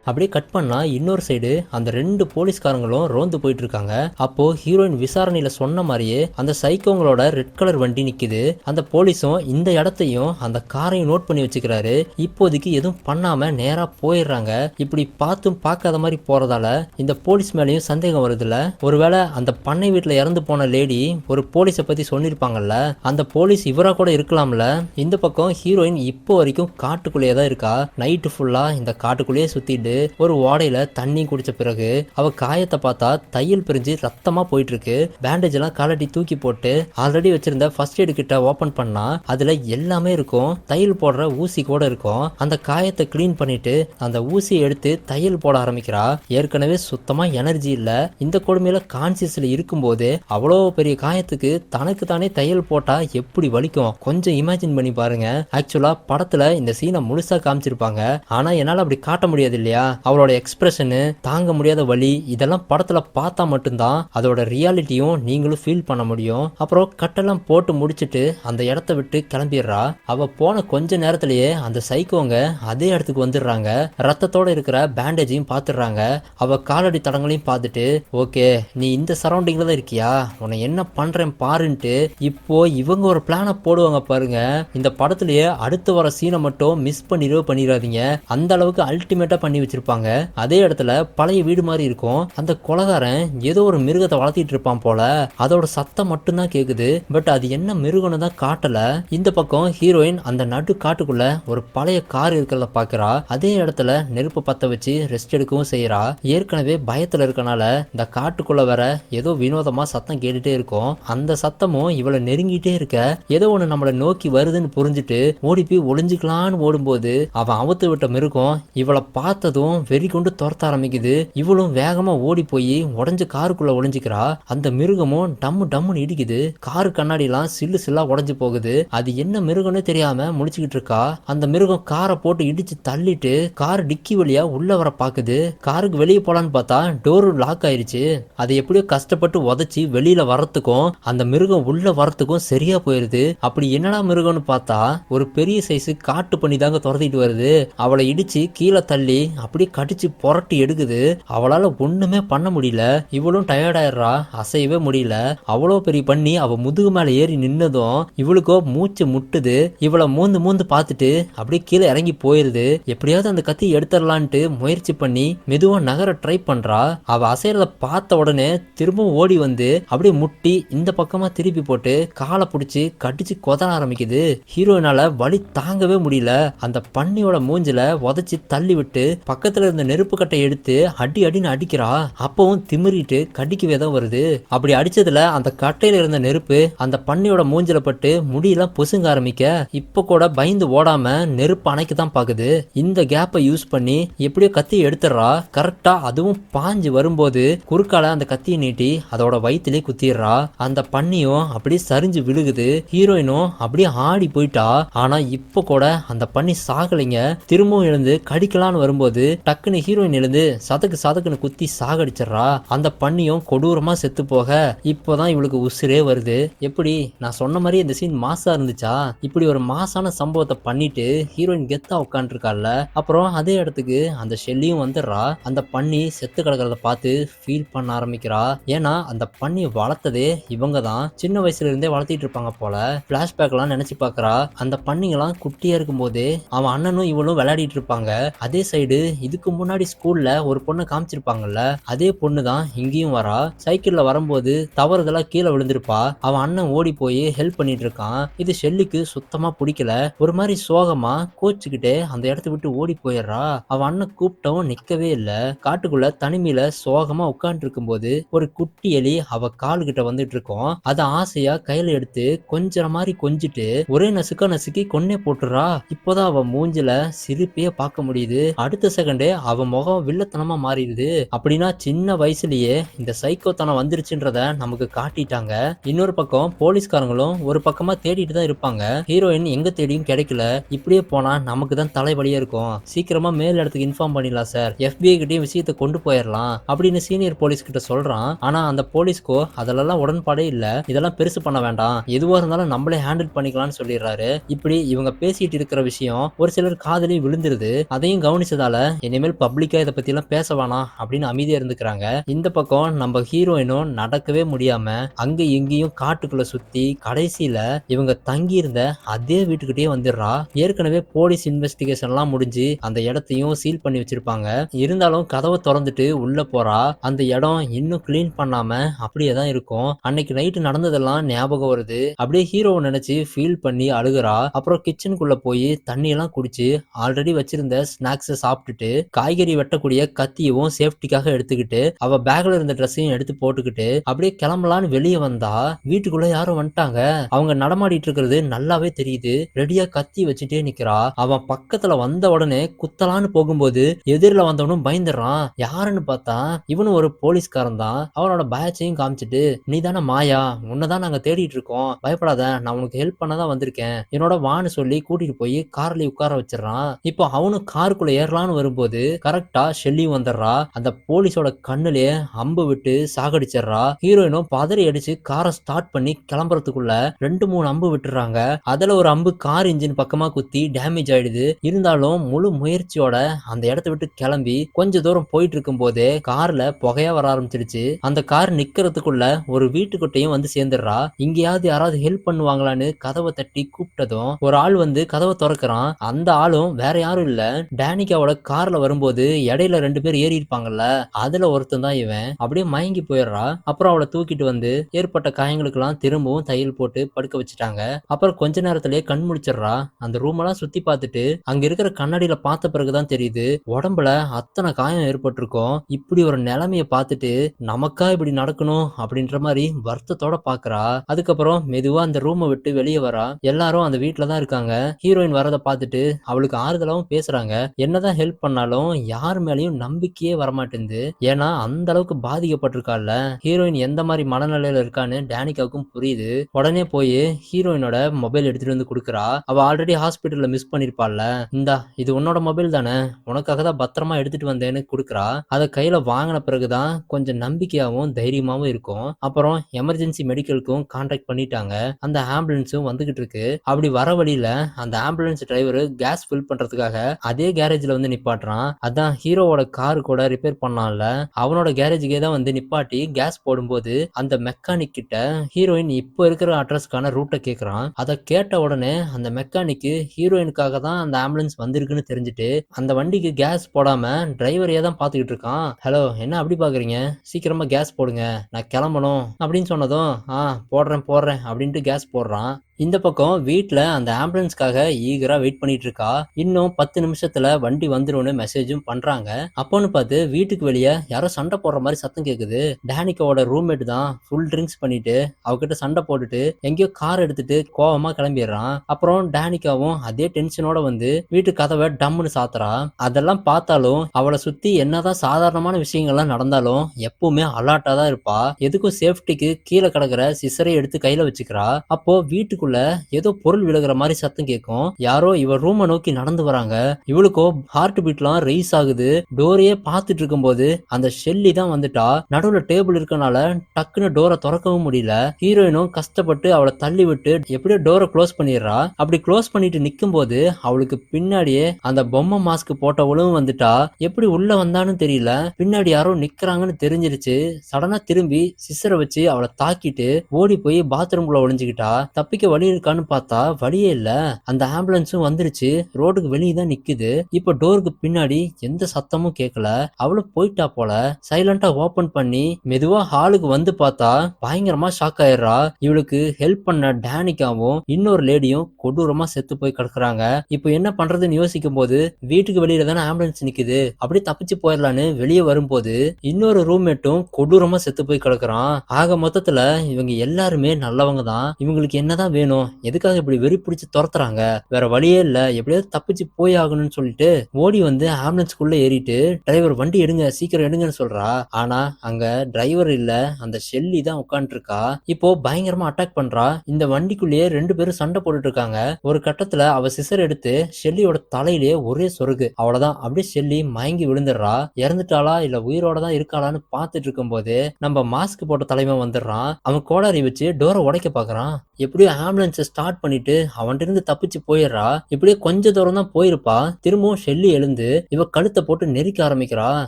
அப்படியே கட் பண்ணா இன்னொரு சைடு அந்த ரெண்டு போலீஸ்காரங்களும் ரோந்து போயிட்டு இருக்காங்க அப்போ ஹீரோயின் விசாரணையில சொன்ன மாதிரியே அந்த சைக்கோங்களோட ரெட் கலர் வண்டி நிக்குது. அந்த போலீஸும் இந்த இடத்தையும் அந்த காரையும் நோட் பண்ணி வச்சுக்கிறாரு. இப்போதைக்கு எதுவும் பண்ணாம நேரா போயிடுறாங்க. இப்படி பார்த்தும் பார்க்காத மாதிரி போறதால இந்த போலீஸ் மேலேயும் சந்தேகம் வருதுல்ல. ஒருவேளை அந்த பண்ணை வீட்டுல இறந்து போன லேடி ஒரு போலீஸை பத்தி சொல்லியிருப்பாங்கல்ல. அந்த போலீஸ் இவரா கூட இருக்கலாம்ல. இந்த பக்கம் ஹீரோயின் இப்போ வரைக்கும் காட்டுக்குள்ளேயே தான் இருக்கா நைட்டு ஃபுல்லா இந்த காட்டுக்குள்ளேயே சுத்திட்டு ஒரு ஓடையில தண்ணி குடிச்ச பிறகு அவ காயத்தை பார்த்தா தையல் பிரிஞ்சு ரத்தமா போயிட்டு இருக்கு பேண்டேஜ் எல்லாம் கலட்டி தூக்கி போட்டு ஆல்ரெடி வச்சிருந்த ஃபர்ஸ்ட் எய்டு கிட்ட ஓபன் பண்ணா அதுல எல்லாமே இருக்கும். தையல் போடுற ஊசி கூட இருக்கும். அந்த காயத்தை கிளீன் பண்ணிட்டு அந்த ஊசியை எடுத்து தையல் போட ஆரம்பிக்கிறா. ஏற்கனவே சுத்தமா எனர்ஜி இல்ல. இந்த கொடுமையில கான்சியஸ்ல இருக்கும்போது அவ்வளோ பெரிய காயத்துக்கு தனக்கு தானே தையல் போட்டா எப்படி வலிக்கும்? கொஞ்சம் இமேஜின் பண்ணி பாருங்க. ஆக்சுவலா படத்துல இந்த சீனை முழுசா காமிச்சிருப்பாங்க. ஆனா என்னால அப்படி காட்ட முடியாது இல்லையா? இல்லையா? அவளோட எக்ஸ்பிரஷனு தாங்க முடியாத வழி இதெல்லாம் படத்துல பார்த்தா மட்டும்தான் அதோட ரியாலிட்டியும் நீங்களும் ஃபீல் பண்ண முடியும். அப்புறம் கட்டெல்லாம் போட்டு முடிச்சிட்டு அந்த இடத்த விட்டு கிளம்பிடுறா. அவ போன கொஞ்ச நேரத்திலேயே அந்த சைக்கோங்க அதே இடத்துக்கு வந்துடுறாங்க. ரத்தத்தோட இருக்கிற பேண்டேஜையும் பார்த்துடுறாங்க. அவ காலடி தடங்களையும் பார்த்துட்டு ஓகே நீ இந்த சரௌண்டிங்ல தான் இருக்கியா? உன்னை என்ன பண்றேன் பாருன்ட்டு இப்போ இவங்க ஒரு பிளானை போடுவாங்க பாருங்க. இந்த படத்திலேயே அடுத்து வர சீனை மட்டும் மிஸ் பண்ணிடவே பண்ணிடாதீங்க அந்த அளவுக்கு அல்டிமேட்டா பண்ணி வச்சிருப்பாங்க. அதே இடத்துல பழைய வீடு மாதிரி இருக்கும். அந்த கொலகாரன் ஏதோ ஒரு மிருகத்தை வளர்த்திட்டு இருப்பான் போல. அதோட சத்தம் மட்டும்தான் கேக்குது. பட் அது என்ன மிருகம்னு தான் காட்டல. இந்த பக்கம் ஹீரோயின் அந்த நடு காட்டுக்குள்ள ஒரு பழைய கார் இருக்கிறத பாக்குறா. அதே இடத்துல நெருப்பு பத்த வச்சு ரெஸ்ட் எடுக்கவும் செய்யறா ஏற்கனவே பயத்துல இருக்கனால இந்த காட்டுக்குள்ள வர ஏதோ வினோதமா சத்தம் கேட்டுட்டே இருக்கும். அந்த சத்தமும் இவளை நெருங்கிட்டே இருக்க. ஏதோ ஒண்ணு நம்மளை நோக்கி வருதுன்னு புரிஞ்சுட்டு ஓடி போய் ஒளிஞ்சுக்கலான்னு ஓடும்போது அவன் அவுத்து விட்ட மிருகம் இவளை பார்த்ததும் வெறி கொண்டு துரத்த ஆரம்பிக்குது. இவளும் வேகமா ஓடி போய் உடஞ்ச காருக்குள்ள ஒளிஞ்சுக்கிறா. அந்த மிருகமும் டம்மு டம்முன்னு இடிக்குது. காரு கண்ணாடி எல்லாம் சில்லு சில்லா உடஞ்சு போகுது. அது என்ன மிருகம்னு தெரியாம முடிச்சுக்கிட்டு இருக்கா. அந்த மிருகம் காரை போட்டு இடிச்சு தள்ளிட்டு கார் டிக்கி வழியா உள்ள வர பாக்குது. காருக்கு வெளியே போலான்னு பார்த்தா டோர் லாக் ஆயிருச்சு. அதை எப்படியோ கஷ்டப்பட்டு உதச்சி வெளியில வரத்துக்கும் அந்த மிருகம் உள்ள வரத்துக்கும் சரியா போயிருது. அப்படி என்னடா மிருகம்னு பார்த்தா ஒரு பெரிய சைஸ் காட்டு பண்ணி தாங்க துரத்திட்டு வருது. அவளை இடிச்சு கீழே தள்ளி அப்படியே கடிச்சு புரட்டி எடுக்குது. அவளால ஒண்ணுமே பண்ண முடியல. இவளும் டயர்ட் ஆயிடுறா. அசையவே முடியல. அவ்வளோ பெரிய பண்ணி அவ முதுகு மேல ஏறி நின்னதும் இவளுக்கோ மூச்சு முட்டுது. இவளை மூந்து மூந்து பார்த்துட்டு அப்படியே கீழே இறங்கி போயிருது. எப்படியாவது அந்த கத்தி எடுத்துடலான்ட்டு முயற்சி பண்ணி மெதுவா நகர ட்ரை பண்றா. அவ அசைறத பார்த்த உடனே திரும்பவும் ஓடி வந்து அப்படியே முட்டி இந்த பக்கமா திருப்பி போட்டு காலை பிடிச்சி கடிச்சு கொதற ஆரம்பிக்குது. ஹீரோயினால வலி தாங்கவே முடியல. அந்த பன்னியோட மூஞ்சில உதச்சி தள்ளி விட்டு பக்கத்துல இருந்த நெருப்பு கட்டை எடுத்து அடி அடின்னு அடிக்கிறா. அப்பவும் திமிரிட்டு கடிக்கவே தான் வருது. அப்படி அடிச்சதுல அந்த கட்டையில இருந்த நெருப்பு அந்த பன்னியோட மூஞ்சில பட்டு முடியெல்லாம் பொசுங்க ஆரம்பிக்க இப்ப கூட பயந்து ஓடாம நெருப்பு அணைக்க தான் பாக்குது. இந்த கேப்பை யூஸ் பண்ணி எப்படியோ கத்தி எடுத்துடுறா. கரெக்டா அதுவும் பாஞ்சு வரும்போது குறுக்கால அந்த கத்தியை நீட்டி அதோட வயிற்றுலயே குத்திடுறா. அந்த பன்னியும் அப்படியே சரிஞ்சு விழுகுது. ஹீரோயினும் அப்படியே ஆடி போயிட்டா. ஆனா இப்ப கூட அந்த பன்னி சாகலைங்க. திரும்பவும் எழுந்து கடிக்கலான்னு வரும்போது டக்குன்னு ஹீரோயின் எழுந்து சதக்கு சதக்குன்னு குத்தி சாகடிச்சிடுறா. அந்த பன்னியும் கொடூரமா செத்து போக. இப்போதான் இவளுக்கு உசுரே வருது. எப்படி? நான் சொன்ன மாதிரி இந்த சீன் மாசா இருந்துச்சா? இப்படி ஒரு மாசான சம்பவத்தை பண்ணிட்டு ஹீரோயின் கெத்தா உட்காந்துருக்கால அப்புறம் அதே இடத்துக்கு அந்த ஷெல்லியும் வந்துடுறா. அந்த பன்னி செத்து கிடக்கிறத பார்த்து ஃபீல் பண்ண ஆரம்பிக்கிறா. ஏன்னா அந்த பண்ணி வளர்த்ததே இவங்க தான் சின்ன வயசுல இருந்தே வளர்த்திட்டு இருப்பாங்க போல. பிளாஷ்பேக்லாம் நினைச்சு பாக்குறா அந்த பன்னிங்கெல்லாம் குட்டியா இருக்கும்போது அவன் அண்ணனும் இவளும் விளையாடிட்டு இருப்பாங்க. அதே சைடு இதுக்கு முன்னாடி ஸ்கூல்ல ஒரு பொண்ணு காமிச்சிருப்பாங்கல்ல அதே பொண்ணு தான் இங்கேயும் வரா. சைக்கிள்ல வரும்போது தவறுதலா கீழே விழுந்திருப்பா. அவன் அண்ணன் ஓடி போய் ஹெல்ப் பண்ணிட்டு இருக்கான். இது ஷெல்லிக்கு சுத்தமா பிடிக்கல. ஒரு மாதிரி சோகமா கோச்சுக்கிட்டே அந்த இடத்த விட்டு ஓடி போயிடுறா. அவன் அண்ணன் கூப்பிட்டவும் நிக்கவே இல்ல. காட்டுக்குள்ள தனிமையில சோகமா உட்கார்ந்து இருக்கும்போது ஒரு குட்டி எலி அவ கால்கிட்ட வந்துட்டு இருக்கோம். அதை ஆசையா கையில எடுத்து கொஞ்சற மாதிரி கொஞ்சிட்டு ஒரே நசுக்கா நசுக்கி கொன்னே போட்டுறா இப்போதான் அவ மூஞ்சில சிரிப்பையே பார்க்க முடியுது. அடுத்த செகண்ட் அவன் முகம் வில்லத்தனமா மாறிடுது. அப்படின்னா சின்ன வயசுலயே இந்த சைக்கோத்தனம் வந்துருச்சுன்றத நமக்கு காட்டிட்டாங்க. இன்னொரு பக்கம் போலீஸ்காரங்களும் ஒரு பக்கமா தேடிட்டு தான் இருப்பாங்க. ஹீரோயின் எங்க தேடியும் கிடைக்கல. இப்படியே போனா நமக்கு தான் தலைவலியா இருக்கும். சீக்கிரமா மேல் இடத்துக்கு இன்ஃபார்ம் பண்ணிடலாம் சார் எஃபிஐ கிட்டயும் விஷயத்தை கொண்டு போயிடலாம் அப்படின்னு சீனியர் போலீஸ் கிட்ட சொல்றான். ஆனா அந்த போலீஸ்க்கோ அதெல்லாம் உடன்பாடே இல்ல. இதெல்லாம் பெருசு பண்ண வேண்டாம். எதுவா இருந்தாலும் நம்மளே ஹேண்டில் பண்ணிக்கலாம்னு சொல்லிடுறாரு. இப்படி இவங்க பேசிட்டு இருக்கிற விஷயம் ஒரு சிலர் காதலையும் விழுந்துருது. அதையும் கவனிச்சதால இனிமேல் பப்ளிக்காக இதை பத்தி எல்லாம் பேச வேணாம் அப்படின்னு அமைதியா இருந்துக்கிறாங்க. இந்த பக்கம் நம்ம ஹீரோயினும் நடக்கவே முடியாம அங்க எங்கேயும் காட்டுக்குள்ள சுத்தி கடைசியில் இவங்க தங்கியிருந்த அதே வீட்டுக்கிட்டே வந்துடுறா. ஏற்கனவே போலீஸ் இன்வெஸ்டிகேஷன் எல்லாம் முடிஞ்சு அந்த இடத்தையும் சீல் பண்ணி வச்சிருப்பாங்க. இருந்தாலும் கதவை திறந்துட்டு உள்ள போறா. அந்த இடம் இன்னும் க்ளீன் பண்ணாம அப்படியே தான் இருக்கும். அன்னைக்கு நைட்டு நடந்ததெல்லாம் ஞாபகம் வருது. அப்படியே ஹீரோவை நினைச்சு ஃபீல் பண்ணி அழுகுறா. அப்புறம் கிச்சனுக்குள்ளே போய் தண்ணி எல்லாம் குடிச்சு ஆல்ரெடி வச்சிருந்த ஸ்நாக்ஸை சாப்பிட்டுட்டு காய்கறி வெட்டக்கூடிய கத்தியவும் சேஃப்டிக்காக எடுத்துக்கிட்டு அவ பேக்ல இருந்த ட்ரெஸ்ஸையும் எடுத்து போட்டுக்கிட்டு அப்படியே கிளம்பலான்னு வெளியே வந்தா வீட்டுக்குள்ள யாரும் வந்துட்டாங்க. அவங்க நடமாடிட்டு இருக்கிறது நல்லாவே தெரியுது. ரெடியா கத்தி வச்சுட்டே நிக்கிறா. அவன் பக்கத்துல வந்த உடனே குத்தலான்னு போகும்போது எதிரில வந்தவனும் பயந்துடுறான். யாருன்னு பார்த்தா இவனும் ஒரு போலீஸ்காரன் தான். அவனோட பேட்சையும் காமிச்சிட்டு நீ தானே மாயா? உன்னதான் நாங்க தேடிட்டு இருக்கோம். பயப்படாத. நான் உனக்கு ஹெல்ப் பண்ண தான் வந்திருக்கேன். என்னோட வான்னு சொல்லி கூட்டிட்டு போய் கார்லயே உட்கார வச்சிடறான். இப்போ அவனும் காருக்குள்ள ஏறலான்னு வரும் வரும்போது கரெக்டா ஷெல்லியும் வந்துடுறா. அந்த போலீஸோட கண்ணுலயே அம்பு விட்டு சாகடிச்சிடுறா. ஹீரோயினும் பதறி அடிச்சு காரை ஸ்டார்ட் பண்ணி கிளம்புறதுக்குள்ள ரெண்டு மூணு அம்பு விட்டுறாங்க. அதுல ஒரு அம்பு கார் இன்ஜின் பக்கமா குத்தி டேமேஜ் ஆயிடுது. இருந்தாலும் முழு முயற்சியோட அந்த இடத்த விட்டு கிளம்பி கொஞ்ச தூரம் போயிட்டு இருக்கும் போதே கார்ல புகையா வர ஆரம்பிச்சிடுச்சு. அந்த கார் நிக்கிறதுக்குள்ள ஒரு வீட்டுக்கிட்டையும் வந்து சேர்ந்துடுறா. இங்கேயாவது யாராவது ஹெல்ப் பண்ணுவாங்களான்னு கதவை தட்டி கூப்பிட்டதும் ஒரு ஆள் வந்து கதவை திறக்கிறான். அந்த ஆளும் வேற யாரும் இல்ல. டேனிகாவோட கார்ல வரும்போது இடையில ரெண்டு பேர் ஏறி இருப்பாங்கல்ல அதுல ஒருத்தன் தான் இவன். அப்படியே மயங்கி போயிடுறா. அப்புறம் அவளை தூக்கிட்டு வந்து ஏற்பட்ட காயங்களுக்கெல்லாம் திரும்பவும் தையல் போட்டு படுக்க வச்சுட்டாங்க. அப்புறம் கொஞ்ச நேரத்திலேயே கண் முழிச்சிடுறா. அந்த ரூம் எல்லாம் சுத்தி பார்த்துட்டு அங்க இருக்கிற கண்ணாடியில பார்த்த பிறகுதான் தெரியுது உடம்புல அத்தனை காயம் ஏற்பட்டிருக்கும். இப்படி ஒரு நிலைமைய பார்த்துட்டு நமக்கா இப்படி நடக்கணும் அப்படின்ற மாதிரி வருத்தத்தோட பாக்குறா அதுக்கப்புறம் மெதுவா அந்த ரூமை விட்டு வெளியே வரா. எல்லாரும் அந்த வீட்டுல தான் இருக்காங்க. ஹீரோயின் வரதை பார்த்துட்டு அவளுக்கு ஆறுதலாவும் பேசுறாங்க. என்னதான் ஹெல்ப் பண்ணாலும் யார் மேலயும் நம்பிக்கையே வரமாட்டேங்குது. ஏன்னா அந்த அளவுக்கு பாதிக்கப்பட்டிருக்கால ஹீரோயின் எந்த மாதிரி மனநிலையில இருக்கான்னு டேனிகாவுக்கும் புரியுது. உடனே போய் ஹீரோயினோட மொபைல் எடுத்துட்டு வந்து கொடுக்குறா. அவ ஆல்ரெடி ஹாஸ்பிட்டல்ல மிஸ் பண்ணிருப்பாள்ல. இந்தா இது உன்னோட மொபைல் தானே? உனக்காக தான் பத்திரமா எடுத்துட்டு வந்தேன்னு கொடுக்குறா. அதை கையில வாங்கின பிறகுதான் கொஞ்சம் நம்பிக்கையாகவும் தைரியமாகவும் இருக்கும். அப்புறம் எமர்ஜென்சி மெடிக்கலுக்கும் கான்டாக்ட் பண்ணிட்டாங்க. அந்த ஆம்புலன்ஸும் வந்துகிட்டு இருக்கு. அப்படி வர வழியில அந்த ஆம்புலன்ஸ் டிரைவர் கேஸ் ஃபில் பண்றதுக்காக அதே கேரேஜ்ல வந்து காட்டுறான் அதான் ஹீரோவோட கார் கூட ரிப்பேர் பண்ணான்ல. அவனோட கேரேஜுக்கே தான் வந்து நிப்பாட்டி கேஸ் போடும்போது அந்த மெக்கானிக் கிட்ட ஹீரோயின் இப்போ இருக்கிற அட்ரஸ்க்கான ரூட்டை கேட்குறான் அதை கேட்ட உடனே அந்த மெக்கானிக்கு ஹீரோயினுக்காக தான் அந்த ஆம்புலன்ஸ் வந்திருக்குன்னு தெரிஞ்சுட்டு அந்த வண்டிக்கு கேஸ் போடாம டிரைவரையே தான் பார்த்துக்கிட்டு இருக்கான். ஹலோ என்ன அப்படி பாக்குறீங்க? சீக்கிரமா கேஸ் போடுங்க. நான் கிளம்பணும். அப்படின்னு சொன்னதும் ஆ போடுறேன் போடுறேன். அப்படின்ட்டு கேஸ் போடுறான். இந்த பக்கம் வீட்டில் அந்த ஆம்புலன்ஸ்க்காக ஈகராக வெயிட் பண்ணிட்டு இருக்கா இன்னும் பத்து நிமிஷத்துல வண்டி வந்துரும்னு மெசேஜும் பண்றாங்க. அப்போன்னு பார்த்து வீட்டுக்கு வெளியே யாரோ சண்டை போடுற மாதிரி சத்தம் கேட்குது டேனிக்காவோட ரூம்மேட் தான் ஃபுல் ட்ரிங்க்ஸ் பண்ணிட்டு அவகிட்ட சண்டை போட்டுட்டு எங்கேயோ கார் எடுத்துட்டு கோவமா கிளம்பிடுறான். அப்புறம் டேனிக்காவும் அதே டென்ஷனோட வந்து வீட்டு கதவை டம்முன்னு சாத்துறா. அதெல்லாம் பார்த்தாலும் அவளை சுத்தி என்னதான் சாதாரணமான விஷயங்கள்லாம் நடந்தாலும் எப்பவுமே அலர்ட்டா தான் இருப்பா. எதுக்கும் சேஃப்டிக்கு கீழே கிடக்குற சிசரை எடுத்து கையில வச்சுக்கிறா. அப்போ வீட்டுக்குள்ள ஏதோ பொருள் விழுகிற மாதிரி சத்தம் கேட்கும். யாரோ இவர் ரூமை நோக்கி நடந்து வராங்க. இவளுக்கோ ஹார்ட் பீட்லாம் ரைஸ் ஆகுது. டோரையே பார்த்துட்டு இருக்கும்போது அந்த ஷெல்லி தான் வந்துட்டா. நடுவுல டேபிள் இருக்கனால டக்குன்னு டோரை திறக்கவும் முடியல. ஹீரோயினும் கஷ்டப்பட்டு அவளை தள்ளி விட்டு எப்படியோ டோரை க்ளோஸ் பண்ணிடுறா. அப்படி க்ளோஸ் பண்ணிட்டு நிக்கும் போது அவளுக்கு பின்னாடியே அந்த பொம்மை மாஸ்க் போட்டவளும் வந்துட்டா. எப்படி உள்ள வந்தான்னு தெரியல. பின்னாடி யாரோ நிக்கிறாங்கன்னு தெரிஞ்சிருச்சு. சடனா திரும்பி சிசரை வச்சு அவளை தாக்கிட்டு ஓடி போய் பாத்ரூம்குள்ள ஒளிஞ்சுக்கிட்டா. தப்பிக்க வழி இருக்கான்னு பார்த்தா வழியே இல்ல. அந்த ஆம்புலன்ஸும் வந்துருச்சு. ரோடுக்கு வெளியே தான் நிக்குது. இப்போ டோருக்கு பின்னாடி எந்த சத்தமும் கேட்கல அவளும் போயிட்டா போல. சைலண்டா ஓபன் பண்ணி மெதுவா ஹாலுக்கு வந்து பார்த்தா பயங்கரமா ஷாக் ஆயிடுறா. இவளுக்கு ஹெல்ப் பண்ண டேனிக்காவும் இன்னொரு லேடியும் கொடூரமா செத்து போய் கிடக்குறாங்க. இப்போ என்ன பண்றதுன்னு யோசிக்கும் போது வீட்டுக்கு வெளியில தானே ஆம்புலன்ஸ் நிக்குது. அப்படியே தப்பிச்சு போயிடலான்னு வெளியே வரும்போது இன்னொரு ரூம்மேட்டும் கொடூரமா செத்து போய் கிடக்குறான். ஆக மொத்தத்துல இவங்க எல்லாருமே நல்லவங்க தான். இவங்களுக்கு என்னதான் வேணும்? எதுக்காக இப்படி வெறி பிடிச்சி துரத்துறாங்க? வேற வழியே இல்ல. எப்படியாவது தப்பிச்சு போய் ஆகணும்னு சொல்லிட்டு ஓடி வந்து ஆம்புலன்ஸ்க்குள்ள ஏறிட்டு டிரைவர் வண்டி எடுங்க சீக்கிரம் எடுங்கன்னு சொல்றா. ஆனா அங்க டிரைவர் இல்ல. அந்த ஷெல்லி தான் உட்காந்துட்டு இருக்கா இப்போ பயங்கரமா அட்டாக் பண்றா. இந்த வண்டிக்குள்ளேயே ரெண்டு பேரும் சண்டை போட்டுட்டு இருக்காங்க ஒரு கட்டத்துல அவ சிசர் எடுத்து ஷெல்லியோட தலையிலேயே ஒரே சொருகு. அவ்வளவுதான். அப்படியே ஷெல்லி மயங்கி விழுந்துடுறா. இறந்துட்டாளா இல்ல உயிரோட தான் இருக்காளான்னு பார்த்துட்டு இருக்கும்போது நம்ம மாஸ்க் போட்ட தலைமை வந்துடுறான். அவன் கோடாரி வச்சு டோரை உடைக்க பாக்குறான். எப்படியும் ஆம்புலன்ஸை ஸ்டார்ட் பண்ணிட்டு அவன்கிட்ட தப்பிச்சு போயிடுறா. இப்படியே கொஞ்ச தூரம் தான் போயிருப்பா. திரும்பவும் ஷெல்லி எழுந்து இவ கழுத்தை போட்டு நெரிக்க ஆரம்பிக்கிறா.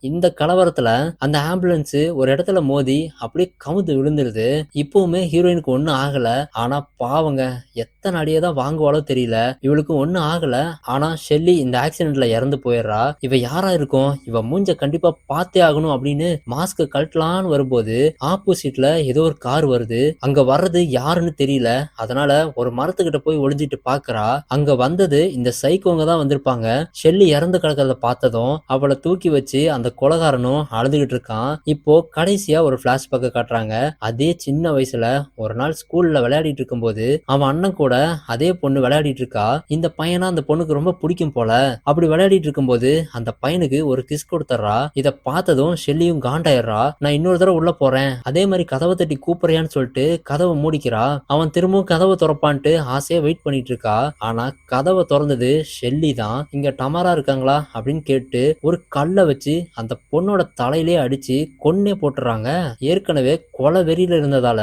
இந்த கலவரத்துல அந்த ஆம்புலன்ஸ் ஒரு இடத்துல மோதி அப்படியே கமுந்து விழுந்துருது. இப்பவுமே ஹீரோயினுக்கு ஒண்ணும் ஆகல. ஆனா பாவங்க எத்தனை அடியே தான் வாங்குவாளோ தெரியல. இவளுக்கு ஒண்ணும் ஆகல. ஆனா ஷெல்லி இந்த ஆக்சிடென்ட்ல இறந்து போயிடுறா. இவ யாரா இருக்கும்? இவ மூஞ்ச கண்டிப்பா பார்த்தே ஆகணும் அப்படின்னு மாஸ்க் கழட்டலான்னு வரும்போது ஆப்போசிட்ல ஏதோ ஒரு கார் வருது. அங்க வர்றது யாருன்னு தெரியல. அதனால ஒரு மரத்துக்கிட்ட போய் ஒளிஞ்சிட்டு பாக்குறா. அங்க வந்தது இந்த சைக்கோங்க தான் வந்திருப்பாங்க. ஷெல்லி இறந்து கிடக்கிறத பார்த்ததும் அவளை தூக்கி வச்சு அந்த கொலகாரனும் அழுதுகிட்டு இருக்கான். இப்போ கடைசியா ஒரு பிளாஷ்பேக்க காட்டுறாங்க. அதே சின்ன வயசுல ஒரு நாள் ஸ்கூல்ல விளையாடிட்டு இருக்கும்போது அவன் அண்ணன் கூட அதே பொண்ணு விளையாடிட்டு இருக்கா. இந்த பையனா அந்த பொண்ணுக்கு ரொம்ப பிடிக்கும் போல. அப்படி விளையாடிட்டு இருக்கும்போது அந்த பையனுக்கு ஒரு கிஸ் கொடுத்துட்றா. இத பார்த்ததும் ஷெல்லியும் காண்டாயிடுறா. நான் இன்னொரு தடவை உள்ள போறேன். அதே மாதிரி கதவை தட்டி கூப்பிடுறியான்னு சொல்லிட்டு கதவை மூடிக்கிறா. அவன் திரும்பவும் கதவை திறப்பான்ட்டு ஆசையாக வெயிட் பண்ணிட்டு இருக்கா ஆனால் கதவை திறந்தது ஷெல்லி தான் இங்கே டமாரா இருக்காங்களா? அப்படின்னு கேட்டு ஒரு கல்லை வச்சு அந்த பொண்ணோட தலையிலே அடிச்சு கொன்னே போட்டுறாங்க. ஏற்கனவே கொலை வெறியில இருந்ததால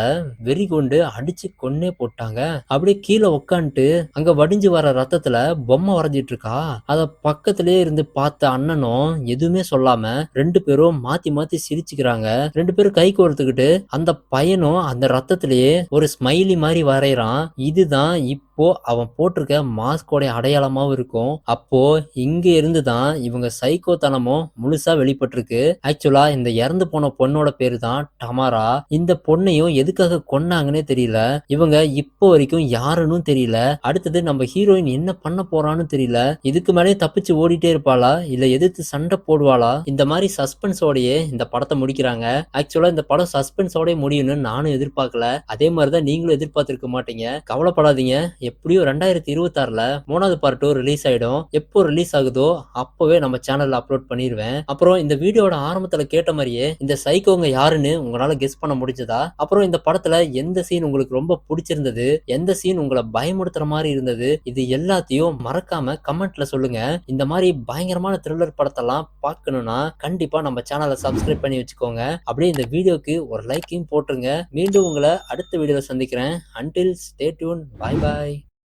வெறி கொண்டு அடிச்சு கொன்னே போட்டாங்க. அப்படியே கீழே உக்காந்துட்டு அங்க வடிஞ்சு வர ரத்தத்துல பொம்மை வரைஞ்சிட்டு இருக்கா அத பக்கத்துலேயே இருந்து பார்த்த அண்ணனும் எதுவுமே சொல்லாம ரெண்டு பேரும் மாத்தி மாத்தி சிரிச்சுக்கிறாங்க. ரெண்டு பேரும் கை கோர்த்துக்கிட்டு அந்த பையனும் அந்த ரத்தத்திலேயே ஒரு ஸ்மைலி மாதிரி வரைகிறான். இதுதான் இப்போ அவன் போட்டிருக்க மாஸ்கோடைய அடையாளமாவும் இருக்கும். அப்போ இங்க இருந்து தான் இவங்க சைக்கோத்தனமும் முழுசா வெளிப்பட்டிருக்கு. ஆக்சுவலா இந்த இறந்து போன பொண்ணோட பேரு தான் டமாரா இந்த பொண்ணையும் எதுக்காக கொன்னாங்கன்னே தெரியல. இவங்க இப்போ வரைக்கும் யாருன்னு தெரியல. அடுத்தது நம்ம ஹீரோயின் என்ன பண்ண போறான்னு தெரியல. இதுக்கு மேலே தப்பிச்சு ஓடிட்டே இருப்பாளா? இல்ல எதிர்த்து சண்டை போடுவாளா? இந்த மாதிரி சஸ்பென்ஸோடயே இந்த படத்தை முடிக்கிறாங்க. ஆக்சுவலா இந்த படம் சஸ்பென்ஸோட முடியும்னு நானும் எதிர்பார்க்கல. அதே மாதிரிதான் நீங்களும் எதிர்பார்த்திருக்க மாட்டீங்க. கவலைப்படாதீங்க. எப்படியும் ரெண்டாயிரத்தி இருபத்தாறுல மூணாவது பார்ட் டூ ரிலீஸ் ஆயிடும். எப்போ ரிலீஸ் ஆகுதோ அப்பவே நம்ம சேனல்ல அப்லோட் பண்ணிடுவேன் அப்புறம் இந்த வீடியோட ஆரம்பத்துல கேட்ட மாதிரியே இந்த சைக்கோங்க யாருன்னு உங்களால கெஸ் பண்ண முடிஞ்சதா? அப்புறம் இந்த படத்துல எந்த சீன் உங்களுக்கு ரொம்ப பிடிச்சிருந்தது? எந்த சீன் உங்களை பயமுறுத்துற மாதிரி இருந்தது? இது எல்லாத்தையும் மறக்காம கமெண்ட்ல சொல்லுங்க. இந்த மாதிரி பயங்கரமான த்ரில்லர் படத்தெல்லாம் பார்க்கணும்னா கண்டிப்பா நம்ம சேனலை சப்ஸ்கிரைப் பண்ணி வச்சுக்கோங்க. அப்படியே இந்த வீடியோக்கு ஒரு லைக்கையும் போட்டுருங்க. மீண்டும் உங்களை அடுத்த வீடியோல சந்திக்கிறேன். Until stay tune bye bye